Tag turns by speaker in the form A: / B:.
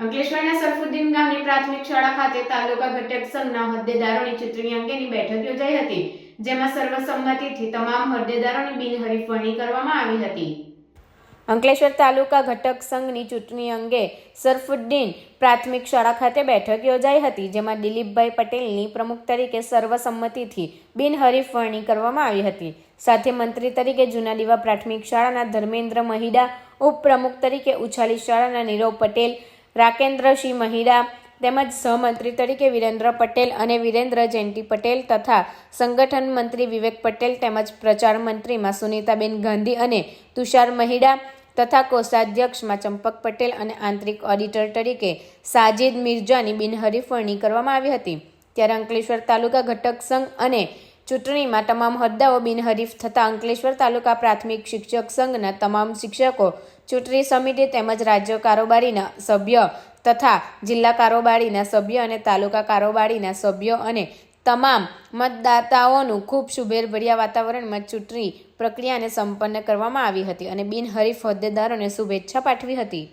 A: અંકલેશ્વરના સરફુદ્દીન ગામની પ્રાથમિક શાળા ખાતે તાલુકા ઘટક સંઘના હોદ્દેદારોની ચૂંટણી અંગેની બેઠક યોજાઈ હતી, જેમાં સર્વસંમતિથી તમામ હોદ્દેદારોની બિનહરીફ કરવામાં આવી હતી. અંકલેશ્વર તાલુકા ઘટક સંઘની ચૂંટણી અંગે સરફુદ્દીન પ્રાથમિક શાળા ખાતે બેઠક યોજાઈ હતી, જેમાં દિલીપભાઈ પટેલની પ્રમુખ તરીકે સર્વસંમતિથી બિનહરીફ વરણી કરવામાં આવી હતી. સાથે મંત્રી તરીકે જુનાદીવા પ્રાથમિક શાળાના ધર્મેન્દ્ર મહિડા, ઉપપ્રમુખ તરીકે ઉછાલી શાળાના નીરવ પટેલ રાકેન્દ્રસિંહ મહિડા તેમજ સહમંત્રી તરીકે વિરેન્દ્ર પટેલ અને વિરેન્દ્ર જયંતિ પટેલ તથા સંગઠન મંત્રી વિવેક પટેલ તેમજ પ્રચાર મંત્રીમાં સુનીતાબેન ગાંધી અને તુષાર મહિડા તથા કોષાધ્યક્ષમાં ચંપક પટેલ અને આંતરિક ઓડિટર તરીકે સાજિદ મિર્જાની બિનહરીફ વરણી કરવામાં આવી હતી. ત્યારે અંકલેશ્વર તાલુકા ઘટક સંઘ અને ચૂંટણીમાં તમામ હોદ્દાઓ બિનહરીફ થતાં અંકલેશ્વર તાલુકા પ્રાથમિક શિક્ષક સંઘના તમામ શિક્ષકો ચૂંટણી સમિતિ તેમજ રાજ્ય કારોબારીના સભ્ય તથા જિલ્લા કારોબારીના સભ્ય અને તાલુકા કારોબારીના સભ્યો અને તમામ મતદાતાઓનું ખૂબ શુભેરભર્યા વાતાવરણમાં ચૂંટણી પ્રક્રિયાને સંપન્ન કરવામાં આવી હતી અને બિનહરીફ હોદ્દેદારોને શુભેચ્છા પાઠવી હતી.